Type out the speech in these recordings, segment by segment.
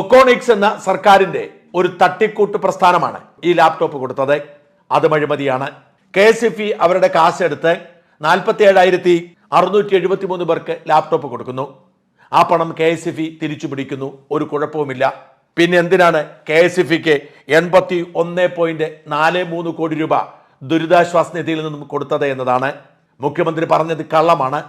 ഒക്കോണിക്സ് എന്ന സർക്കാരിന്റെ ഒരു തട്ടിക്കൂട്ട് പ്രസ്ഥാനമാണ് ഈ ലാപ്ടോപ്പ് കൊടുത്തത്. അത് അഴിമതിയാണ്. കെ എസ് എഫ് ഇ അവരുടെ കാശെടുത്ത് നാൽപ്പത്തി ഏഴായിരത്തി അറുന്നൂറ്റി എഴുപത്തി മൂന്ന് പേർക്ക് ലാപ്ടോപ്പ് കൊടുക്കുന്നു. ആ പണം കെ എസ് എഫ് ഇ തിരിച്ചു പിടിക്കുന്നു. ഒരു കുഴപ്പവുമില്ല. പിന്നെ എന്തിനാണ് കെ എസ് എഫ് ഇക്ക് എൺപത്തി ഒന്ന് പോയിന്റ് നാല് മൂന്ന് കോടി രൂപ ദുരിതാശ്വാസ നിധിയിൽ നിന്നും കൊടുത്തത് എന്നതാണ്. മുഖ്യമന്ത്രി പറഞ്ഞത് കള്ളമാണ്.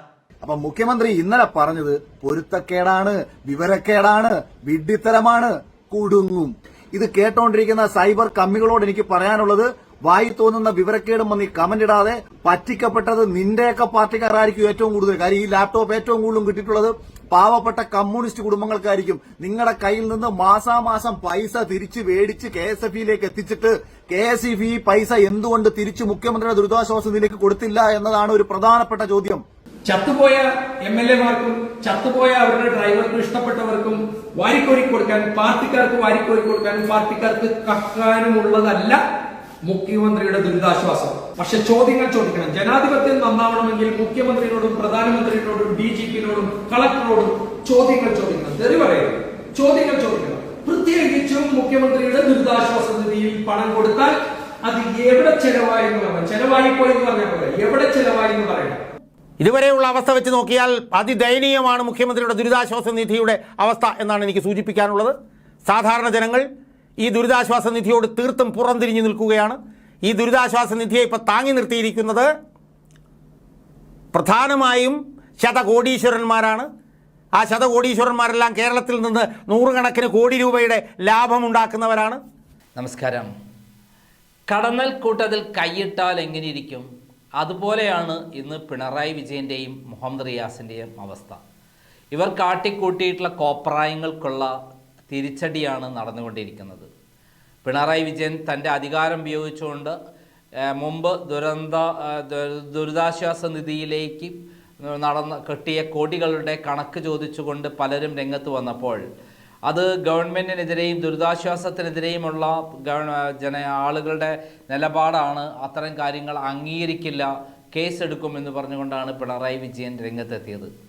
അപ്പൊ മുഖ്യമന്ത്രി ഇന്നലെ പറഞ്ഞത് പൊരുത്തക്കേടാണ് വിവരക്കേടാണ് വിഡ്ഢിത്തരമാണ് കുടുങ്ങും. ഇത് കേട്ടോണ്ടിരിക്കുന്ന സൈബർ കമ്മികളോട് എനിക്ക് പറയാനുള്ളത് വായി തോന്നുന്ന വിവരക്കേടും വന്ന് കമന്റ് ഇടാതെ പറ്റിക്കപ്പെട്ടത് നിന്റെയൊക്കെ പാർട്ടിക്കാരായിരിക്കും ഏറ്റവും കൂടുതൽ. കാര്യം ഈ ലാപ്ടോപ്പ് ഏറ്റവും കൂടുതലും കിട്ടിയിട്ടുള്ളത് പാവപ്പെട്ട കമ്മ്യൂണിസ്റ്റ് കുടുംബങ്ങൾക്കായിരിക്കും. നിങ്ങളുടെ കയ്യിൽ നിന്ന് മാസാമാസം പൈസ തിരിച്ച് മേടിച്ച് കെ എസ് എഫ് ഇയിലേക്ക് എത്തിച്ചിട്ട് കെ എസ് ഇ പൈസ എന്തുകൊണ്ട് തിരിച്ച് മുഖ്യമന്ത്രിയുടെ ദുരിതാശ്വാസ നിധിയിലേക്ക് കൊടുത്തില്ല എന്നതാണ് ഒരു പ്രധാനപ്പെട്ട ചോദ്യം. ചത്തുപോയ എം എൽ എമാർക്കും ചത്തുപോയ അവരുടെ ഡ്രൈവർക്കും ഇഷ്ടപ്പെട്ടവർക്കും വാരിക്കോരി കൊടുക്കാനും പാർട്ടിക്കാർക്ക് വാരിക്കോരി കൊടുക്കാനും പാർട്ടിക്കാർക്ക് കക്കാനുമുള്ളതല്ല മുഖ്യമന്ത്രിയുടെ ദുരിതാശ്വാസം. പക്ഷെ ചോദ്യങ്ങൾ ചോദിക്കണം. ജനാധിപത്യം നന്നാവണമെങ്കിൽ മുഖ്യമന്ത്രിയോടും പ്രധാനമന്ത്രിയോടും ഡി ജി പിന്നോടും കളക്ടറോടും ചോദ്യങ്ങൾ ചോദിക്കണം. തെറി പറയരുത്. ചോദ്യങ്ങൾ ചോദിക്കണം. പ്രത്യേകിച്ചും മുഖ്യമന്ത്രിയുടെ ദുരിതാശ്വാസ നിധിയിൽ പണം കൊടുത്താൽ അത് എവിടെ ചെലവായി എന്ന് ചെലവായി പോയി എന്ന് പറഞ്ഞാൽ എവിടെ ചെലവായി എന്ന് പറയണം. ഇതുവരെയുള്ള അവസ്ഥ വെച്ച് നോക്കിയാൽ അതിദയനീയമാണ് മുഖ്യമന്ത്രിയുടെ ദുരിതാശ്വാസ നിധിയുടെ അവസ്ഥ എന്നാണ് എനിക്ക് സൂചിപ്പിക്കാനുള്ളത്. സാധാരണ ജനങ്ങൾ ഈ ദുരിതാശ്വാസ നിധിയോട് തീർത്തും പുറംതിരിഞ്ഞു നിൽക്കുകയാണ്. ഈ ദുരിതാശ്വാസ നിധിയെ ഇപ്പോൾ താങ്ങി നിർത്തിയിരിക്കുന്നത് പ്രധാനമായും ശതകോടീശ്വരന്മാരാണ്. ആ ശതകോടീശ്വരന്മാരെല്ലാം കേരളത്തിൽ നിന്ന് നൂറുകണക്കിന് കോടി രൂപയുടെ ലാഭമുണ്ടാക്കുന്നവരാണ് നമസ്കാരം. കടന്നൽ കൂട്ടത്തിൽ കൈയിട്ടാൽ എങ്ങനെയിരിക്കും അതുപോലെയാണ് ഇന്ന് പിണറായി വിജയന്റെയും മുഹമ്മദ് റിയാസിന്റെയും അവസ്ഥ. ഇവർ കാട്ടിക്കൂട്ടിയിട്ടുള്ള കോപ്രായങ്ങൾക്കുള്ള തിരിച്ചടിയാണ് നടന്നുകൊണ്ടിരിക്കുന്നത്. പിണറായി വിജയൻ തന്റെ അധികാരം ഉപയോഗിച്ചുകൊണ്ട് മുമ്പ് ദുരന്ത ദുരിതാശ്വാസ നിധിയിലേക്ക് നടന്ന കെട്ടിയ കോടികളുടെ കണക്ക് ചോദിച്ചുകൊണ്ട് പലരും രംഗത്ത് വന്നപ്പോൾ അത് ഗവൺമെന്റിനെതിരെയും ദുരിതാശ്വാസത്തിനെതിരെയുമുള്ള ഗവ- ജന ആളുകളുടെ നിലപാടാണ്. അത്തരം കാര്യങ്ങൾ അംഗീകരിക്കില്ല. കേസെടുക്കുമെന്ന് പറഞ്ഞുകൊണ്ടാണ് പിണറായി വിജയൻ രംഗത്തെത്തിയത്.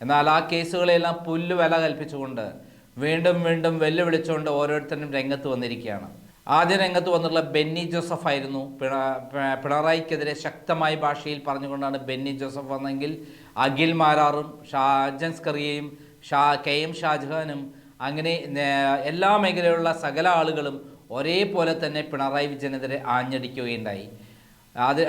എന്നാൽ ആ കേസുകളെല്ലാം പുല്ല് വില കൽപ്പിച്ചുകൊണ്ട് വീണ്ടും വീണ്ടും വെല്ലുവിളിച്ചുകൊണ്ട് ഓരോരുത്തരും രംഗത്ത് വന്നിരിക്കുകയാണ്. ആദ്യ രംഗത്ത് വന്നിട്ടുള്ള ബെന്നി ജോസഫ് ആയിരുന്നു. പിണ പിണറായിക്കെതിരെ ശക്തമായ ഭാഷയിൽ പറഞ്ഞുകൊണ്ടാണ് ബെന്നി ജോസഫ് വന്നെങ്കിൽ അഖിൽ മാരാറും ഷാജൻസ് കറിയയും ഷാ കെ എം ഷാജഹാനും അങ്ങനെ എല്ലാ മേഖലയിലുള്ള സകല ആളുകളും ഒരേപോലെ തന്നെ പിണറായി വിജയനെതിരെ ആഞ്ഞടിക്കുകയുണ്ടായി. അത്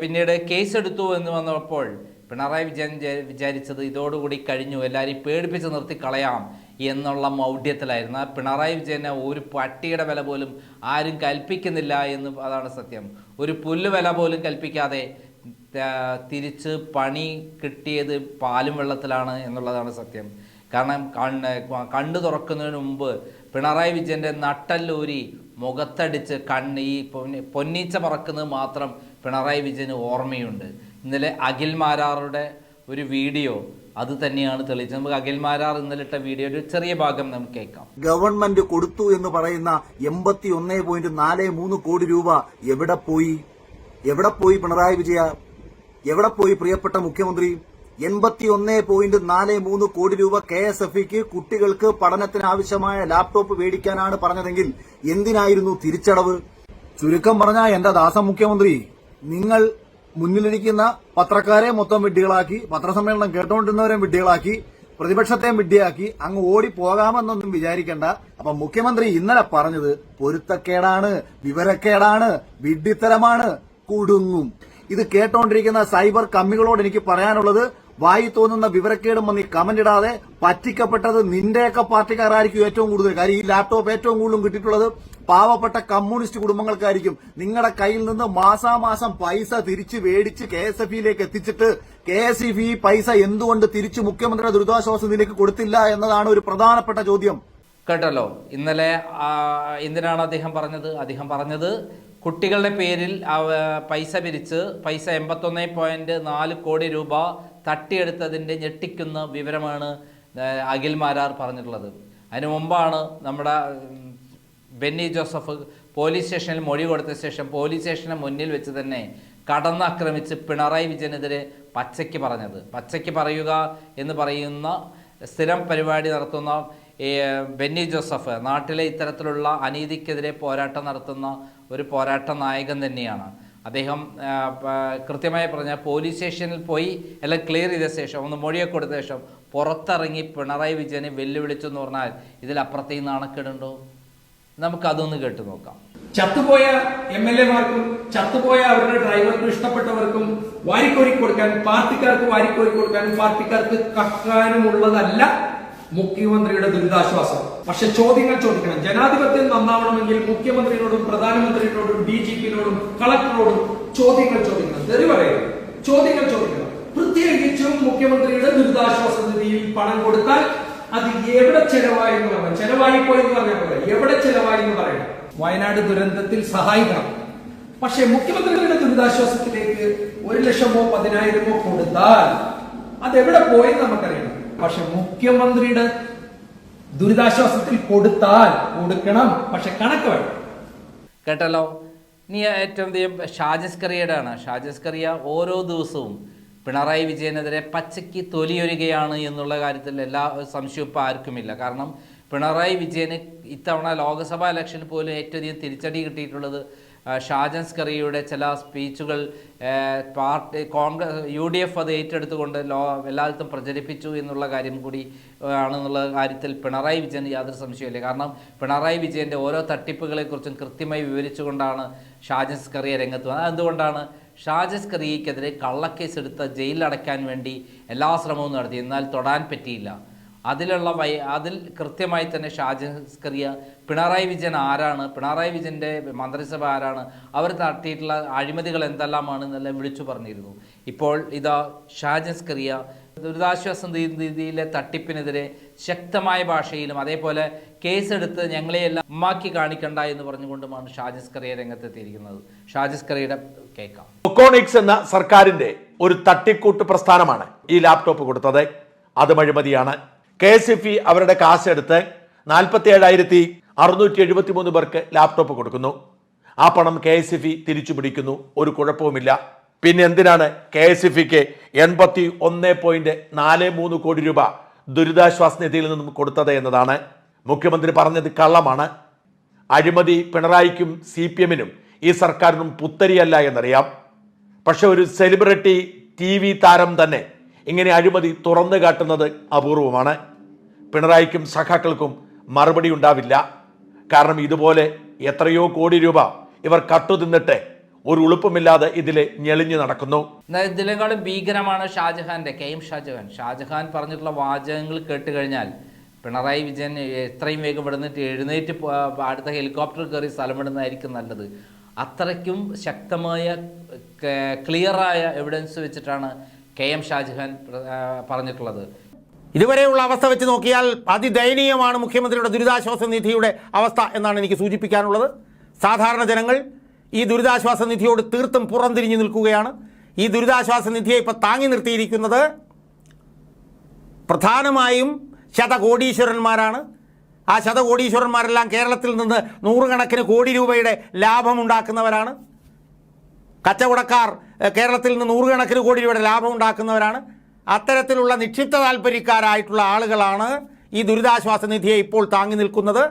പിന്നീട് കേസെടുത്തു എന്ന് വന്നപ്പോൾ പിണറായി വിജയൻ വിചാരിച്ചത് ഇതോടുകൂടി കഴിഞ്ഞു എല്ലാവരെയും പേടിപ്പിച്ച് നിർത്തി കളയാം എന്നുള്ള മൗഢ്യത്തിലായിരുന്നു. ആ പിണറായി വിജയനെ ഒരു പട്ടിയുടെ വില പോലും ആരും കൽപ്പിക്കുന്നില്ല എന്ന് അതാണ് സത്യം. ഒരു പുല്ല് വില പോലും കൽപ്പിക്കാതെ തിരിച്ച് പണി കിട്ടിയത് പാലും വെള്ളത്തിലാണ് എന്നുള്ളതാണ് സത്യം. കാരണം കണ്ണ് കണ്ണു തുറക്കുന്നതിന് മുമ്പ് പിണറായി വിജയന്റെ നട്ടല്ലൂരി മുഖത്തടിച്ച് കണ്ണ് ഈ പൊന്നി പൊന്നീച്ച പറക്കുന്നത് മാത്രം പിണറായി വിജയന് ഓർമ്മയുണ്ട്. ഇന്നലെ അഖിൽ മാരാറുടെ ഒരു വീഡിയോ അത് തന്നെയാണ് തെളിയിച്ചത്. നമുക്ക് അഖിൽ മാരാർ ഇന്നലെ ഇട്ട വീഡിയോ ഒരു ചെറിയ ഭാഗം നമുക്ക് കേൾക്കാം. ഗവൺമെന്റ് കൊടുത്തു എന്ന് പറയുന്ന എൺപത്തി ഒന്നേ പോയിന്റ് നാല് മൂന്ന് കോടി രൂപ എവിടെ പോയി? എവിടെ പോയി പിണറായി വിജയ? എവിടെ പോയി പ്രിയപ്പെട്ട മുഖ്യമന്ത്രി? എൺപത്തി ഒന്ന് പോയിന്റ് നാല് മൂന്ന് കോടി രൂപ കെ എസ് എഫ് ഇക്ക് കുട്ടികൾക്ക് പഠനത്തിന് ആവശ്യമായ ലാപ്ടോപ്പ് മേടിക്കാനാണ് പറഞ്ഞതെങ്കിൽ എന്തിനായിരുന്നു തിരിച്ചടവ്? ചുരുക്കം പറഞ്ഞ എന്റെ ദാസ മുഖ്യമന്ത്രി നിങ്ങൾ മുന്നിലിരിക്കുന്ന പത്രക്കാരെ മൊത്തം വിഡ്ഢികളാക്കി പത്രസമ്മേളനം കേട്ടുകൊണ്ടിരുന്നവരെയും വിഡ്ഢികളാക്കി പ്രതിപക്ഷത്തെ വിഡ്ഢിയാക്കി അങ്ങ് ഓടി പോകാമെന്നൊന്നും വിചാരിക്കേണ്ട. അപ്പൊ മുഖ്യമന്ത്രി ഇന്നലെ പറഞ്ഞത് പൊരുത്തക്കേടാണ് വിവരക്കേടാണ് വിഡ്ഢിത്തരമാണ് കുടുങ്ങും. ഇത് കേട്ടോണ്ടിരിക്കുന്ന സൈബർ കമ്മികളോട് എനിക്ക് പറയാനുള്ളത് വായി തോന്നുന്ന വിവരക്കേടും വന്ന് കമന്റ് ഇടാതെ പറ്റിക്കപ്പെട്ടത് നിന്റെയൊക്കെ പാർട്ടിക്കാരായിരിക്കും ഏറ്റവും കൂടുതൽ. കാര്യം ഈ ലാപ്ടോപ്പ് ഏറ്റവും കൂടുതലും കിട്ടിയിട്ടുള്ളത് പാവപ്പെട്ട കമ്മ്യൂണിസ്റ്റ് കുടുംബങ്ങൾക്കായിരിക്കും. നിങ്ങളുടെ കയ്യിൽ നിന്ന് മാസാമാസം പൈസ തിരിച്ച് മേടിച്ച് കെ എസ് എഫ് ഇയിലേക്ക് എത്തിച്ചിട്ട് കെ എസ് ഇ പൈസ എന്തുകൊണ്ട് തിരിച്ച് മുഖ്യമന്ത്രിയുടെ ദുരിതാശ്വാസ നിധിയിലേക്ക് കൊടുത്തില്ല എന്നതാണ് ഒരു പ്രധാനപ്പെട്ട ചോദ്യം. കേട്ടല്ലോ. ഇന്നലെ എന്തിനാണ് അദ്ദേഹം പറഞ്ഞത്? അദ്ദേഹം പറഞ്ഞത് കുട്ടികളുടെ പേരിൽ പൈസ പിരിച്ച് പൈസ എൺപത്തൊന്ന് പോയിന്റ് നാല് കോടി രൂപ തട്ടിയെടുത്തതിന്റെ ഞെട്ടിക്കുന്ന വിവരമാണ് അഖിൽ മാരാർ പറഞ്ഞിട്ടുള്ളത്. അതിനു മുമ്പാണ് നമ്മുടെ ബെന്നി ജോസഫ് പോലീസ് സ്റ്റേഷനിൽ മൊഴി കൊടുത്ത ശേഷം പോലീസ് സ്റ്റേഷന് മുന്നിൽ വെച്ച് തന്നെ കടന്നാക്രമിച്ച് പിണറായി വിജയനെതിരെ പച്ചയ്ക്ക് പറഞ്ഞത്. പച്ചയ്ക്ക് പറയുക എന്ന് പറയുന്ന സ്ഥിരം പരിപാടി നടത്തുന്ന ബെന്നി ജോസഫ് നാട്ടിലെ ഇത്തരത്തിലുള്ള അനീതിക്കെതിരെ പോരാട്ടം നടത്തുന്ന ഒരു പോരാട്ട നായകൻ തന്നെയാണ്. അദ്ദേഹം കൃത്യമായി പറഞ്ഞാൽ പോലീസ് സ്റ്റേഷനിൽ പോയി എല്ലാം ക്ലിയർ ചെയ്ത ശേഷം ഒന്ന് മൊഴിയൊക്കെ കൊടുത്ത ശേഷം പുറത്തിറങ്ങി പിണറായി വിജയനെ വെല്ലുവിളിച്ചു എന്ന് പറഞ്ഞാൽ ഇതിലപ്പുറത്തേക്ക് നാണക്കേടുണ്ടോ? നമുക്കതൊന്ന് കേട്ടു നോക്കാം. ചത്തുപോയ എം എൽ എമാർക്കും ചത്തുപോയ അവരുടെ ഡ്രൈവർക്കും ഇഷ്ടപ്പെട്ടവർക്കും വാരിക്കോരി കൊടുക്കാൻ പാർട്ടിക്കാർക്ക് വാരിക്കോരി കൊടുക്കാനും പാർട്ടിക്കാർക്ക് കക്കാനുമുള്ളതല്ല മുഖ്യമന്ത്രിയുടെ ദുരിതാശ്വാസം. പക്ഷെ ചോദ്യങ്ങൾ ചോദിക്കണം. ജനാധിപത്യം നന്നാവണമെങ്കിൽ മുഖ്യമന്ത്രിയോടും പ്രധാനമന്ത്രിയോടും ഡി ജി പിന്നോടും കളക്ടറോടും ചോദ്യങ്ങൾ ചോദിക്കണം. തെറി പറയരുത്. ചോദ്യങ്ങൾ ചോദിക്കണം. പ്രത്യേകിച്ചും മുഖ്യമന്ത്രിയുടെ ദുരിതാശ്വാസ നിധിയിൽ പണം കൊടുത്താൽ അത് എവിടെ ചെലവായി എന്ന് പറയാം ചെലവായി പോയി എന്ന് പറഞ്ഞാൽ പോലെ എവിടെ ചെലവായി എന്ന് പറയണം. വയനാട് ദുരന്തത്തിൽ സഹായിക്കണം. പക്ഷേ മുഖ്യമന്ത്രിയുടെ ദുരിതാശ്വാസത്തിലേക്ക് ഒരു ലക്ഷമോ പതിനായിരമോ കൊടുത്താൽ അതെവിടെ പോയി നമുക്കറിയണം. പക്ഷെ മുഖ്യമന്ത്രിയുടെ ദുരിതാശ്വാസത്തിൽ കൊടുത്താൽ കൊടുക്കണം പക്ഷെ കണക്ക് വേണം. കേട്ടല്ലോ? നീ ഏറ്റവും ഷാജിസ് ഷാജസ്കറിയ ആണ് ഷാജിസ് കറിയ ഓരോ ദിവസവും പിണറായി വിജയനെതിരെ പച്ചയ്ക്ക് തൊലിയൊരുകയാണ് എന്നുള്ള കാര്യത്തിൽ എല്ലാ സംശയവും ഇപ്പോൾ ആർക്കുമില്ല. കാരണം പിണറായി വിജയന് ഇത്തവണ ലോക്സഭാ ഇലക്ഷന് പോലും ഏറ്റവും അധികം തിരിച്ചടി കിട്ടിയിട്ടുള്ളത് ഷാജൻ സ്കറിയുടെ ചില സ്പീച്ചുകൾ party Congress U D F അത് ഏറ്റെടുത്തുകൊണ്ട് ലോ എല്ലായിടത്തും പ്രചരിപ്പിച്ചു എന്നുള്ള കാര്യം കൂടി ആണെന്നുള്ള കാര്യത്തിൽ പിണറായി വിജയൻ യാതൊരു സംശയമില്ല കാരണം പിണറായി വിജയന്റെ ഓരോ തട്ടിപ്പുകളെക്കുറിച്ചും കൃത്യമായി വിവരിച്ചുകൊണ്ടാണ് ഷാജൻസ് കറിയെ രംഗത്ത് വന്നത്. അതുകൊണ്ടാണ് ഷാജസ് കള്ളക്കേസ് എടുത്ത് ജയിലിലടയ്ക്കാൻ വേണ്ടി എല്ലാ ശ്രമവും നടത്തി. എന്നാൽ തൊടാൻ പറ്റിയില്ല. അതിലുള്ള വൈ അതിൽ കൃത്യമായി തന്നെ ഷാജസ്കറിയ പിണറായി വിജയൻ ആരാണ് പിണറായി വിജയന്റെ മന്ത്രിസഭ ആരാണ് അവർ നടത്തിയിട്ടുള്ള അഴിമതികൾ എന്തെല്ലാമാണ് എന്നെല്ലാം വിളിച്ചു പറഞ്ഞിരുന്നു. ഇപ്പോൾ ഇതാ ഷാജസ്കറിയ ദുരിതാശ്വാസ രീതിയിലെ തട്ടിപ്പിനെതിരെ ശക്തമായ ഭാഷയിലും അതേപോലെ കേസെടുത്ത് ഞങ്ങളെയെല്ലാം ഉമ്മാക്കി കാണിക്കണ്ട എന്ന് പറഞ്ഞുകൊണ്ടുമാണ് ഷാജസ്കറിയ രംഗത്തെത്തിയിരിക്കുന്നത്. ഷാജസ്കറിയുടെ കേൾക്കാം ഒക്കോണിക്സ് എന്ന സർക്കാരിന്റെ ഒരു തട്ടിക്കൂട്ട് പ്രസ്ഥാനമാണ് ഈ ലാപ്ടോപ്പ് കൊടുത്തത്. അതും അഴിമതിയാണ്. കെ എസ് എഫ് ഇ അവരുടെ കാശെടുത്ത് നാൽപ്പത്തി ഏഴായിരത്തി അറുന്നൂറ്റി എഴുപത്തി മൂന്ന് പേർക്ക് ലാപ്ടോപ്പ് കൊടുക്കുന്നു. ആ പണം കെ എസ് എഫ് ഇ തിരിച്ചു പിടിക്കുന്നു ഒരു കുഴപ്പവുമില്ല. പിന്നെ എന്തിനാണ് കെ എസ് എഫ് ഇക്ക് എൺപത്തി ഒന്ന് പോയിന്റ് നാല് മൂന്ന് കോടി രൂപ ദുരിതാശ്വാസ നിധിയിൽ നിന്നും കൊടുത്തത് എന്നതാണ്. മുഖ്യമന്ത്രി പറഞ്ഞത് കള്ളമാണ്. അഴിമതി പിണറായിക്കും സി പി എമ്മിനും ഈ സർക്കാരിനും പുത്തരിയല്ല എന്നറിയാം. പക്ഷെ ഒരു സെലിബ്രിറ്റി ടി താരം തന്നെ ഇങ്ങനെ അഴിമതി തുറന്നു കാട്ടുന്നത് അപൂർവമാണ്. പിണറായിക്കും സഖാക്കൾക്കും മറുപടി ഉണ്ടാവില്ല. കാരണം ഇതുപോലെ എത്രയോ കോടി രൂപ ഇവർ കട്ടുതിന്നിട്ട് ഒരു ഉളുപ്പുമില്ലാതെ ഇതിലെ ഞെളിഞ്ഞു നടക്കുന്നു. ഇതിനേക്കാളും ഭീകരമാണ് ഷാജഹാന്റെ കെ എം ഷാജഹാൻ. ഷാജഹാൻ പറഞ്ഞിട്ടുള്ള വാചകങ്ങൾ കേട്ട് കഴിഞ്ഞാൽ പിണറായി വിജയൻ എത്രയും വേഗം ഇവിടുന്നിട്ട് എഴുന്നേറ്റ് അടുത്ത ഹെലികോപ്റ്റർ കയറി സ്ഥലം വിടുന്നതായിരിക്കും നല്ലത്. അത്രയ്ക്കും ശക്തമായ ക്ലിയറായ എവിഡൻസ് വെച്ചിട്ടാണ് കെ എം ഷാജഹാൻ പറഞ്ഞിട്ടുള്ളത്. ഇതുവരെയുള്ള അവസ്ഥ വെച്ച് നോക്കിയാൽ അതിദയനീയമാണ് മുഖ്യമന്ത്രിയുടെ ദുരിതാശ്വാസ നിധിയുടെ അവസ്ഥ എന്നാണ് എനിക്ക് സൂചിപ്പിക്കാനുള്ളത്. സാധാരണ ജനങ്ങൾ ഈ ദുരിതാശ്വാസ നിധിയോട് തീർത്തും പുറംതിരിഞ്ഞു നിൽക്കുകയാണ്. ഈ ദുരിതാശ്വാസ നിധിയെ ഇപ്പോൾ താങ്ങി നിർത്തിയിരിക്കുന്നത് പ്രധാനമായും ശതകോടീശ്വരന്മാരാണ്. ആ ശതകോടീശ്വരന്മാരെല്ലാം കേരളത്തിൽ നിന്ന് നൂറുകണക്കിന് കോടി രൂപയുടെ ലാഭമുണ്ടാക്കുന്നവരാണ് കച്ചവടക്കാർ കേരളത്തിൽ നിന്ന് നൂറുകണക്കിന് കോടി രൂപയുടെ ലാഭം ഉണ്ടാക്കുന്നവരാണ്. അത്തരത്തിലുള്ള നിക്ഷിപ്ത താല്പര്യക്കാരായിട്ടുള്ള ആളുകളാണ് ഈ ദുരിതാശ്വാസ നിധിയെ ഇപ്പോൾ താങ്ങി നിൽക്കുന്നത്.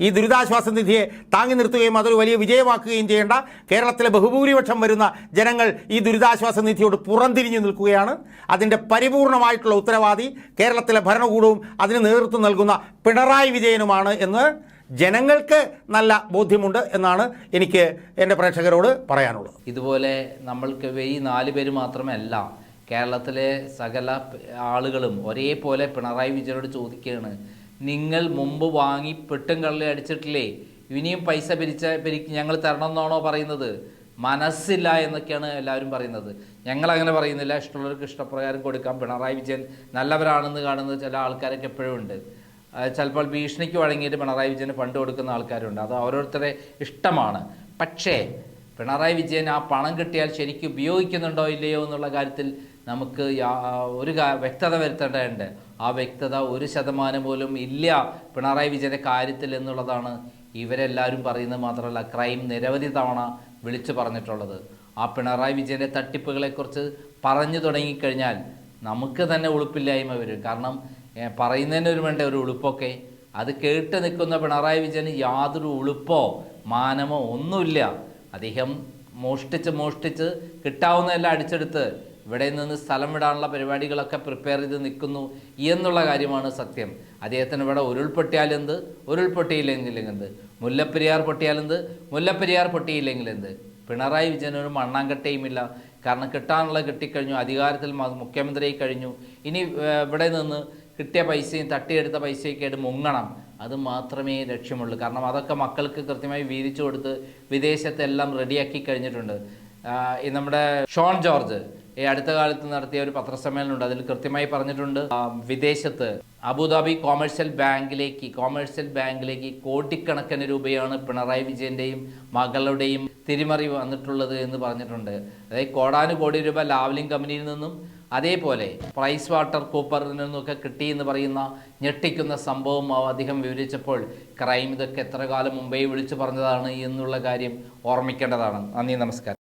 ഈ ദുരിതാശ്വാസ നിധിയെ താങ്ങി നിർത്തുകയും അതൊരു വലിയ വിജയമാക്കുകയും ചെയ്യേണ്ട കേരളത്തിലെ ബഹുഭൂരിപക്ഷം വരുന്ന ജനങ്ങൾ ഈ ദുരിതാശ്വാസ നിധിയോട് പുറംതിരിഞ്ഞു നിൽക്കുകയാണ്. അതിന്റെ പരിപൂർണമായിട്ടുള്ള ഉത്തരവാദി കേരളത്തിലെ ഭരണകൂടവും അതിന് നേതൃത്വം നൽകുന്ന പിണറായി വിജയനുമാണ് എന്ന് ജനങ്ങൾക്ക് നല്ല ബോധ്യമുണ്ട് എന്നാണ് എനിക്ക് എന്റെ പ്രേക്ഷകരോട് പറയാനുള്ളത്. ഇതുപോലെ നമ്മൾക്ക് ഈ നാല് പേര് മാത്രമല്ല കേരളത്തിലെ സകല ആളുകളും ഒരേപോലെ പിണറായി വിജയനോട് ചോദിക്കുകയാണ് നിങ്ങൾ മുമ്പ് വാങ്ങി പെട്ടും കള്ളി അടിച്ചിട്ടില്ലേ? ഇനിയും പൈസ പിരിച്ച പിരിക്ക് ഞങ്ങൾ തരണം എന്നാണോ പറയുന്നത്? മനസ്സില്ല എന്നൊക്കെയാണ് എല്ലാവരും പറയുന്നത്. ഞങ്ങൾ അങ്ങനെ പറയുന്നില്ല. ഇഷ്ടമുള്ളവർക്ക് ഇഷ്ടപ്രകാരം കൊടുക്കാം. പിണറായി വിജയൻ നല്ലവരാണെന്ന് കാണുന്ന ചില ആൾക്കാരൊക്കെ എപ്പോഴും ഉണ്ട്. ചിലപ്പോൾ ഭീഷണിക്ക് വഴങ്ങിയിട്ട് പിണറായി വിജയന് ഫണ്ട് കൊടുക്കുന്ന ആൾക്കാരുണ്ട്. അത് ഓരോരുത്തരുടെ ഇഷ്ടമാണ്. പക്ഷേ പിണറായി വിജയൻ ആ പണം കിട്ടിയാൽ ശരിക്കും ഉപയോഗിക്കുന്നുണ്ടോ ഇല്ലയോ എന്നുള്ള കാര്യത്തിൽ നമുക്ക് ഒരു വ്യക്തത വരുത്തേണ്ടതുണ്ട്. ആ വ്യക്തത ഒരു ശതമാനം പോലും ഇല്ല പിണറായി വിജയന്റെ കാര്യത്തിൽ എന്നുള്ളതാണ് ഇവരെല്ലാവരും പറയുന്നത് മാത്രമല്ല ക്രൈം നിരവധി തവണ വിളിച്ചു പറഞ്ഞിട്ടുള്ളത്. ആ പിണറായി വിജയന്റെ തട്ടിപ്പുകളെക്കുറിച്ച് പറഞ്ഞു തുടങ്ങിക്കഴിഞ്ഞാൽ നമുക്ക് തന്നെ ഉളുപ്പില്ലായ്മ വരും. കാരണം പറയുന്നതിന് ഒരു വേണ്ട ഒരു ഉളുപ്പൊക്കെ? അത് കേട്ട് നിൽക്കുന്ന പിണറായി വിജയന് യാതൊരു ഉളുപ്പോ മാനമോ ഒന്നുമില്ല. അദ്ദേഹം മോഷ്ടിച്ച് മോഷ്ടിച്ച് കിട്ടാവുന്നതെല്ലാം അടിച്ചെടുത്ത് ഇവിടെ നിന്ന് സ്ഥലം വിടാനുള്ള പരിപാടികളൊക്കെ പ്രിപ്പയർ ചെയ്ത് നിൽക്കുന്നു എന്നുള്ള കാര്യമാണ് സത്യം. അദ്ദേഹത്തിന് ഇവിടെ ഉരുൾപൊട്ടിയാലെന്ത് ഉരുൾപൊട്ടിയില്ലെങ്കിൽ എന്ത് മുല്ലപ്പെരിയാർ പൊട്ടിയാലെന്ത് മുല്ലപ്പെരിയാർ പൊട്ടിയില്ലെങ്കിൽ എന്ത് പിണറായി വിജയൻ ഒരു മണ്ണാങ്കട്ടയുമില്ല. കാരണം കിട്ടാനുള്ള കിട്ടിക്കഴിഞ്ഞു അധികാരത്തിൽ മുഖ്യമന്ത്രിയായി കഴിഞ്ഞു. ഇനി ഇവിടെ നിന്ന് കിട്ടിയ പൈസയും തട്ടിയെടുത്ത പൈസയൊക്കെ ആയിട്ട് മുങ്ങണം. അത് മാത്രമേ ലക്ഷ്യമുള്ളൂ. കാരണം അതൊക്കെ മക്കൾക്ക് കൃത്യമായി വീതിച്ചു കൊടുത്ത് വിദേശത്തെല്ലാം റെഡിയാക്കി കഴിഞ്ഞിട്ടുണ്ട്. നമ്മുടെ ഷോൺ ജോർജ് ഈ അടുത്ത കാലത്ത് നടത്തിയ ഒരു പത്രസമ്മേളനമുണ്ട് അതിൽ കൃത്യമായി പറഞ്ഞിട്ടുണ്ട് വിദേശത്ത് അബുദാബി കോമേഴ്സ്യൽ ബാങ്കിലേക്ക് കോമേഴ്സ്യൽ ബാങ്കിലേക്ക് കോടിക്കണക്കിന് രൂപയാണ് പിണറായി വിജയന്റെയും മകളുടെയും തിരിമറി വന്നിട്ടുള്ളത് എന്ന് പറഞ്ഞിട്ടുണ്ട്. അതായത് കോടാനുകോടി രൂപ ലാവ്ലിംഗ് കമ്പനിയിൽ നിന്നും അതേപോലെ പ്രൈസ് വാട്ടർ കൂപ്പറിൽ നിന്നൊക്കെ കിട്ടിയെന്ന് പറയുന്ന ഞെട്ടിക്കുന്ന സംഭവം അധികം വിവരിച്ചപ്പോൾ ക്രൈം ഇതൊക്കെ എത്ര കാലം മുമ്പേ വിളിച്ചു പറഞ്ഞതാണ് എന്നുള്ള കാര്യം ഓർമ്മിക്കേണ്ടതാണ്. നന്ദി നമസ്കാരം.